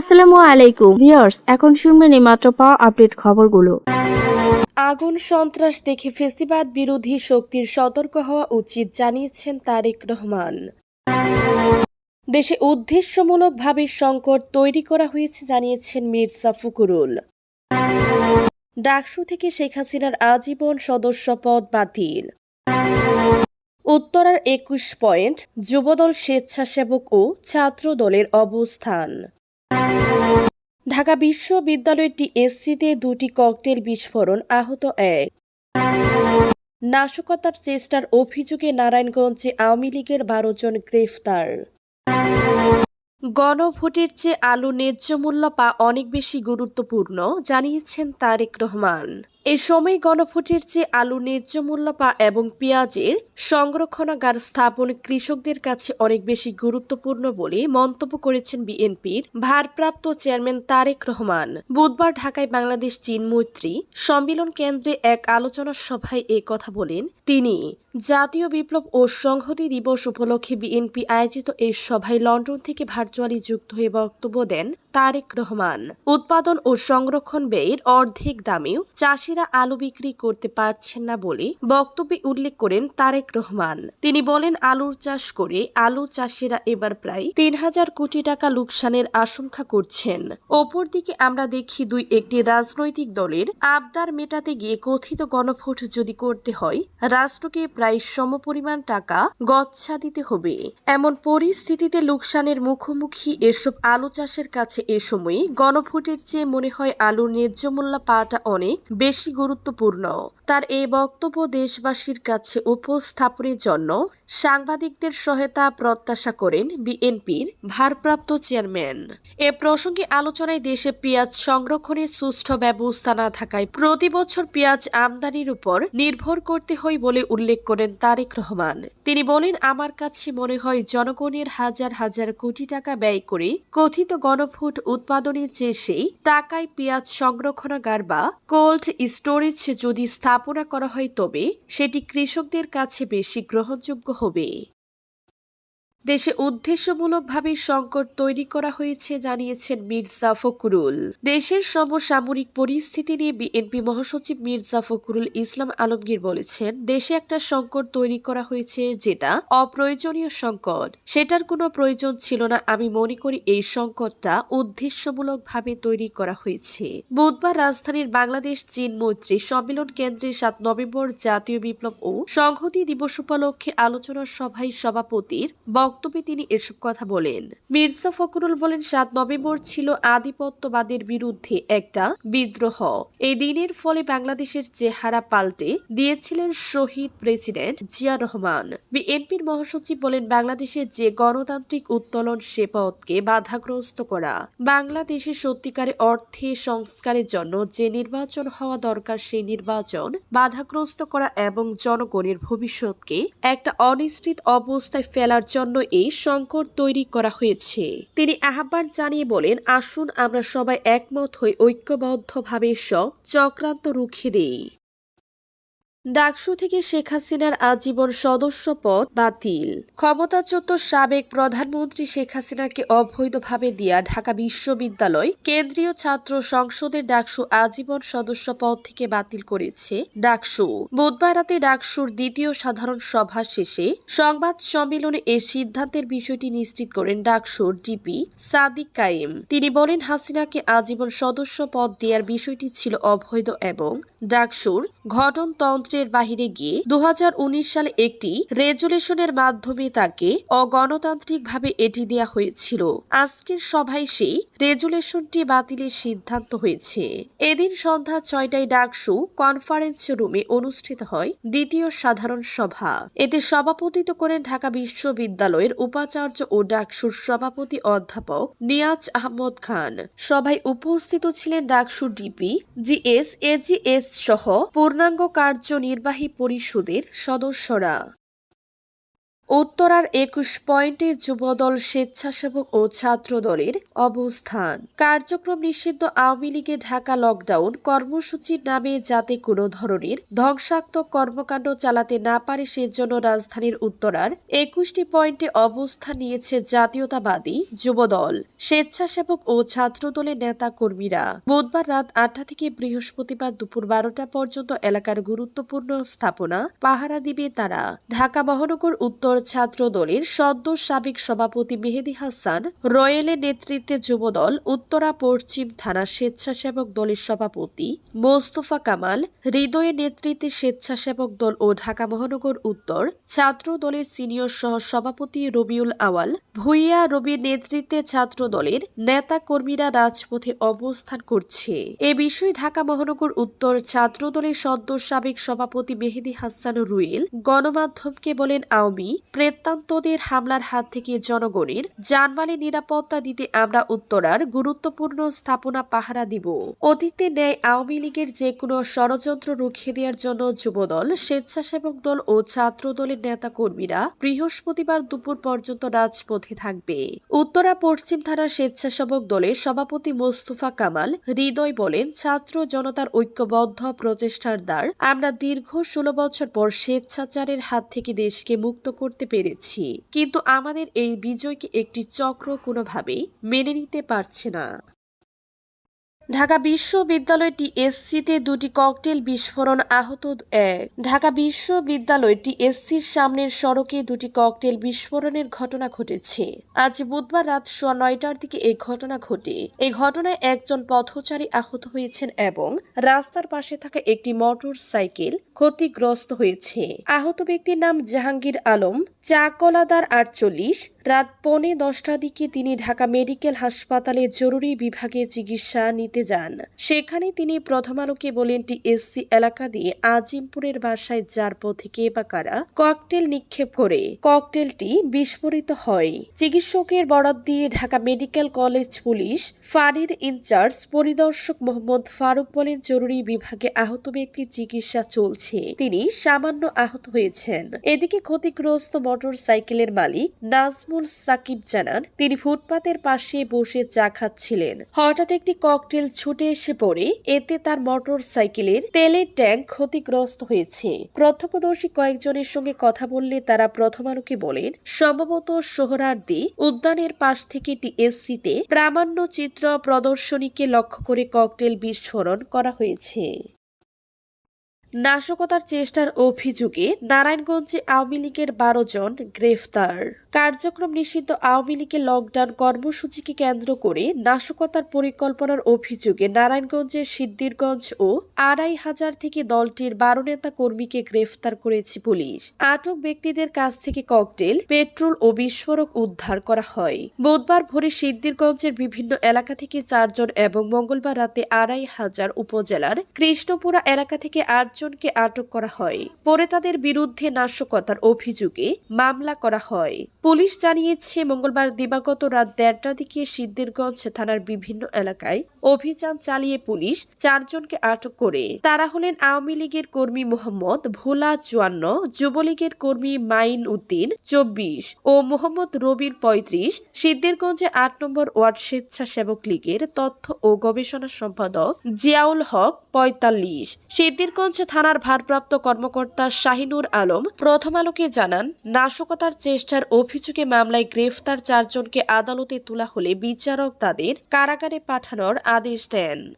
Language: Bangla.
আসসালামু আলাইকুম। ভিউয়ার্স, এখন শুনবেন মাত্র পাওয়া আপডেট খবরগুলো। আগুন, সন্ত্রাস দেখে ফেস্টিবাদ বিরোধী শক্তির সতর্ক হওয়া উচিত জানিয়েছেন তারেক রহমান। দেশে উদ্দেশ্যমূলকভাবে সংকট তৈরি করা হয়েছে জানিয়েছেন মির্জা ফখরুল। ডাকসু থেকে শেখ হাসিনার আজীবন সদস্য পদ বাতিল। উত্তরার একুশ পয়েন্ট, যুবদল স্বেচ্ছাসেবক ও ছাত্র দলের অবস্থান। ঢাকা বিশ্ববিদ্যালয়ের টিএসসিতে দুটি ককটেল বিস্ফোরণ আহত এক। নাশকতার চেষ্টার অভিযোগে নারায়ণগঞ্জে আওয়ামী লীগের বারো জন গ্রেফতার। গণভোটের চেয়ে আলু ন্যায্য মূল্য পা অনেক বেশি গুরুত্বপূর্ণ, জানিয়েছেন তারেক রহমান। এ সময় গণভোটের চেয়ে আলু, ন্যায্য মূল্য পা এবং পেঁয়াজের সংরক্ষণাগার স্থাপন কৃষকদের কাছে অনেক বেশি গুরুত্বপূর্ণ বলে মন্তব্য করেছেন বিএনপির ভারপ্রাপ্ত চেয়ারম্যান তারেক রহমান। বুধবার ঢাকায় বাংলাদেশ চীন মৈত্রী সম্মেলন কেন্দ্রে এক আলোচনা সভায় এ কথা বলেন তিনি। জাতীয় বিপ্লব ও সংহতি দিবস উপলক্ষে বিএনপি আয়োজিত এই সভায় লন্ডন থেকে ভার্চুয়ালি যুক্ত হয়ে বক্তব্য দেন তারেক রহমান। উৎপাদন ও সংরক্ষণ ব্যয়ের অর্ধেক দামেও চাষিরা আলু বিক্রি করতে পারছেন না বলে বক্তব্যে উল্লেখ করেন তারেক রহমান। তিনি বলেন, আলুর চাষ করে আলু চাষিরা এবার প্রায় তিন হাজার কোটি টাকা লোকসানের আশঙ্কা করছেন। অপরদিকে আমরা দেখি দুই একটি রাজনৈতিক দলের আবদার মেটাতে গিয়ে কথিত গণভোট যদি করতে হয়, রাষ্ট্রকে প্রায় সমপরিমাণ টাকা গচ্ছা দিতে হবে। এমন পরিস্থিতিতে লোকসানের মুখোমুখি এসব আলু চাষের কাছে এ সময়ে গণভোটের চেয়ে মনে হয় আলুর ন্যায্য মূল্য পাওয়াটা অনেক বেশি গুরুত্বপূর্ণ। তার এই বক্তব্য দেশবাসীর কাছে উপস্থাপনের জন্য সাংবাদিকদের সহায়তা প্রত্যাশা করেন বিএনপির ভারপ্রাপ্ত চেয়ারম্যান। এ প্রসঙ্গে আলোচনায় দেশে পেঁয়াজ সংরক্ষণের সুষ্ঠু ব্যবস্থা না থাকায় প্রতি বছর পেঁয়াজ আমদানির উপর নির্ভর করতে হয় বলে উল্লেখ করেন তারেক রহমান। তিনি বলেন, আমার কাছে মনে হয় জনগণের হাজার হাজার কোটি টাকা ব্যয় করে কথিত গণফুট উৎপাদনের চেয়ে সেই টাকায় পেঁয়াজ সংরক্ষণাগার বা কোল্ড স্টোরেজ যদি স্থাপনা করা হয় তবে সেটি কৃষকদের কাছে বেশি গ্রহণযোগ্য হবে। দেশে উদ্দেশ্যমূলকভাবে সংকট তৈরি করা হয়েছে, জানিয়েছেন মির্জা ফখরুল। দেশের সমসাময়িক পরিস্থিতি নিয়ে বিএনপি মহাসচিব মির্জা ফখরুল ইসলাম আলমগীর বলেছেন, দেশে একটা সংকট তৈরি করা হয়েছে যেটা অপ্রয়োজনীয় সংকট। সেটার কোনো প্রয়োজন ছিল না, আমি মনে করি এই সংকটটা উদ্দেশ্যমূলকভাবে তৈরি করা হয়েছে। বুধবার রাজধানীর বাংলাদেশ চীন মৈত্রী সম্মেলন কেন্দ্রে সাত নভেম্বর জাতীয় বিপ্লব ও সংহতি দিবস উপলক্ষে আলোচনা সভায় সভাপতির বক্তব্যে তিনি এসব কথা বলেন। মির্জা ফখরুল বলেন, সাত নভেম্বর ছিল আধিপত্যবাদের বিরুদ্ধে একটা বিদ্রোহ। এই দিনের ফলে বাংলাদেশের চেহারা পাল্টে দিয়েছিলেন শহীদ প্রেসিডেন্ট জিয়া রহমান। বিএনপির মহাসচিব বলেন বাংলাদেশের যে গণতান্ত্রিক উত্তোলন সে পথকে বাধাগ্রস্ত করা। বাংলাদেশে সত্যিকারে অর্থে সংস্কারের জন্য যে নির্বাচন হওয়া দরকার, সেই নির্বাচন বাধাগ্রস্ত করা এবং জনগণের ভবিষ্যৎকে একটা অনিশ্চিত অবস্থায় ফেলার জন্য এই সংকট তৈরি করা হয়েছে। তিনি আহ্বান জানিয়ে বলেন, আসুন আমরা সবাই একমত হয়ে ঐক্যবদ্ধভাবে সব চক্রান্ত রুখে দেই। ডাকসু থেকে শেখ হাসিনার আজীবন সদস্য পদ বাতিল। ক্ষমতাচ্যুত সাবেক প্রধানমন্ত্রী শেখ হাসিনাকে অবৈধভাবে দিয়া ঢাকা বিশ্ববিদ্যালয় কেন্দ্রীয় ছাত্র সংসদের ডাকসু আজীবন সদস্য পদ থেকে বাতিল করেছে ডাকসু। বুধবার রাতে ডাকসুর দ্বিতীয় সাধারণ সভা শেষে সংবাদ সম্মেলনে এ সিদ্ধান্তের বিষয়টি নিশ্চিত করেন ডাকসুর ডিপি সাদিক কাইম তিনি বলেন, হাসিনাকে আজীবন সদস্য পদ দেওয়ার বিষয়টি ছিল অবৈধ এবং ডাকসুর গঠনতন্ত্রের বাহিরে গিয়ে দু সালে একটি রেজুলেশনের মাধ্যমে তাকে অগণতান্ত্রিকভাবে এটি দেয়া হয়েছিল। আজকের সভায় সেই রেজুলেশনটি বাতিলের সিদ্ধান্ত হয়েছে। এদিন সন্ধ্যা ছয়টায় ডাকসু কনফারেন্স রুমে অনুষ্ঠিত হয় দ্বিতীয় সাধারণ সভা। এতে সভাপতিত্ব করেন ঢাকা বিশ্ববিদ্যালয়ের উপাচার্য ও ডাকসুর সভাপতি অধ্যাপক নিয়াজ আহমদ খান। সভায় উপস্থিত ছিলেন ডাকসু ডিপি জিএস, এজিএস সহ পূর্ণাঙ্গ কার্যনির্বাহী পরিষদের সদস্যরা। উত্তরার একুশ পয়েন্টে যুবদল স্বেচ্ছাসেবক ও ছাত্র দলের অবস্থান। কার্যক্রম নিষিদ্ধ আওয়ামী লীগে ঢাকা লকডাউন কর্মসূচির নামে যাতে কোনো ধরনের ধ্বংসাত্মক কর্মকাণ্ড চালাতে না পারে সেজন্য রাজধানীর উত্তরার একুশটি পয়েন্টে অবস্থান নিয়েছে জাতীয়তাবাদী যুবদল, স্বেচ্ছাসেবক ও ছাত্র দলের নেতা কর্মীরা বুধবার রাত আটটা থেকে বৃহস্পতিবার দুপুর বারোটা পর্যন্ত এলাকার গুরুত্বপূর্ণ স্থাপনা পাহারা দিবে তারা। ঢাকা মহানগর উত্তর ছাত্র দলের সদ্য সাবেক সভাপতি মেহেদি হাসান রয়েলের নেতৃত্বে যুবদল, উত্তরা পশ্চিম থানা স্বেচ্ছাসেবক দলের সভাপতি মোস্তফা কামাল হৃদয়ের নেতৃত্বে স্বেচ্ছাসেবক দল ও ঢাকা মহানগর উত্তর ছাত্র দলের সিনিয়র সহ সভাপতি রবিউল আওয়াল, ভুইয়া রবির নেতৃত্বে ছাত্র দলের নেতা কর্মীরা রাজপথে অবস্থান করছে। এ বিষয়ে ঢাকা মহানগর উত্তর ছাত্র দলের সদ্য সাবেক সভাপতি মেহেদি হাসান রুয়েল গণমাধ্যমকে বলেন, আওয়ামী প্রেত্তান্তদের হামলার হাত থেকে জনগণের জানমালের নিরাপত্তা দিতে আমরা উত্তরার গুরুত্বপূর্ণ স্থাপনা পাহারা দিব। অতীতে ন্যায় আওয়ামী লীগের যে কোনো ষড়যন্ত্র রুখিয়ে দেওয়ার জন্য যুবদল, স্বেচ্ছাসেবক দল ও ছাত্র দলের নেতা কর্মীরা বৃহস্পতিবার দুপুর পর্যন্ত রাজপথে থাকবে। উত্তরা পশ্চিম থানার স্বেচ্ছাসেবক দলের সভাপতি মোস্তফা কামাল হৃদয় বলেন, ছাত্র জনতার ঐক্যবদ্ধ প্রচেষ্টার দ্বার আমরা দীর্ঘ ষোলো বছর পর স্বেচ্ছাচারের হাত থেকে দেশকে মুক্ত করতে পেরেছি কিন্তু আমাদের এই বিজয়কে একটি চক্র কোনোভাবেই মেনে নিতে পারছে না। ঢাকা বিশ্ববিদ্যালয় টিএসসিতে দুটি ককটেল বিস্ফোরণ আহত এক। ঢাকা বিশ্ববিদ্যালয় টিএসসির সামনের সড়কে দুটি ককটেল বিস্ফোরণের ঘটনা ঘটেছে। আজ বুধবার রাত সোয়া নয়টার দিকে এই ঘটনা ঘটে। এই ঘটনায় একজন পথচারী আহত হয়েছেন এবং রাস্তার পাশে থাকা একটি মোটর সাইকেল ক্ষতিগ্রস্ত হয়েছে। আহত ব্যক্তির নাম জাহাঙ্গীর আলম, চাকলাদার আটচল্লিশ, রাত পৌনে দশটার দিকে তিনি ঢাকা মেডিকেল হাসপাতালে জরুরি বিভাগে চিকিৎসা নিতে যান। সেখানে তিনি প্রথম আলোকে বলেন, টিএসসি এলাকা দিয়ে আজিমপুরের বাসায় যার পথে কে বা কারা ককটেল নিক্ষেপ করে, ককটেলটি বিস্ফোরিত হয়। চিকিৎসকের বরাত দিয়ে ঢাকা মেডিকেল কলেজ পুলিশ ফাঁড়ির ইনচার্জ পরিদর্শক মোহাম্মদ ফারুক বলেন, জরুরি বিভাগে আহত ব্যক্তির চিকিৎসা চলছে। তিনি সামান্য আহত হয়েছেন। এদিকে ক্ষতিগ্রস্ত মোটর সাইকেলের মালিক নাজমুল সাকিব জানান, তিনি ফুটপাতের পাশে বসে চা খাচ্ছিলেন। হঠাৎ একটি ককটেল ছুটে এসে পড়ে, এতে তার মোটর সাইকেলের তেলের ট্যাঙ্ক ক্ষতিগ্রস্ত হয়েছে। প্রত্যক্ষদর্শী কয়েকজনের সঙ্গে কথা বললে তারা প্রথম আলোকে বলেন, সম্ভবত সোহরার্দি উদ্যানের পাশ থেকে টিএসসিতে প্রামাণ্য চিত্র প্রদর্শনীকে লক্ষ্য করে ককটেল বিস্ফোরণ করা হয়েছে। নাশকতার চেষ্টার অভিযোগে নারায়ণগঞ্জে আওয়ামী লীগের বারো জন গ্রেফতার। কার্যক্রম নিষিদ্ধ আওয়ামী লীগের লকডাউন কর্মসূচিকে কেন্দ্র করে নাশকতার পরিকল্পনার অভিযোগে নারায়ণগঞ্জের সিদ্দিরগঞ্জ ও আড়াই হাজার থেকে দলটির বারো নেতা কর্মীকে গ্রেফতার করেছে পুলিশ। আটক ব্যক্তিদের কাছ থেকে ককটেল, পেট্রোল ও বিস্ফোরক উদ্ধার করা হয়। বুধবার ভোরে সিদ্দিরগঞ্জের বিভিন্ন এলাকা থেকে চারজন এবং মঙ্গলবার রাতে আড়াই হাজার উপজেলার কৃষ্ণপুরা এলাকা থেকে আটজনকে আটক করা হয়। পরে তাদের বিরুদ্ধে নাশকতার অভিযোগে মামলা করা হয়। পুলিশ জানিয়েছে, মঙ্গলবার দিবাগত রাত দেড়টার দিকে সিদ্দিরগঞ্জ থানার বিভিন্ন এলাকায় অভিযান চালিয়ে পুলিশ চারজনকে আটক করে। তারা হলেন আওয়ামী লীগের কর্মী মোহাম্মদ ভোলা চুয়ান্ন, যুবলীগের কর্মী মাইন উদ্দিন চব্বিশ ও মোহাম্মদ রবির পঁয়ত্রিশ। সিদ্দিরগঞ্জে আট নম্বর ওয়ার্ড স্বেচ্ছাসেবক লীগের তথ্য ও গবেষণা সম্পাদক জিয়াউল হক পঁয়তাল্লিশ। সিদ্দিরগঞ্জ থানার ভারপ্রাপ্ত কর্মকর্তা শাহিনুর আলম প্রথম আলোকে জানান, নাশকতার চেষ্টার অভিযোগে মামলায় গ্রেফতার চারজনকে আদালতে তোলা হলে বিচারক তাদের কারাগারে পাঠানোর আদেশ দেন।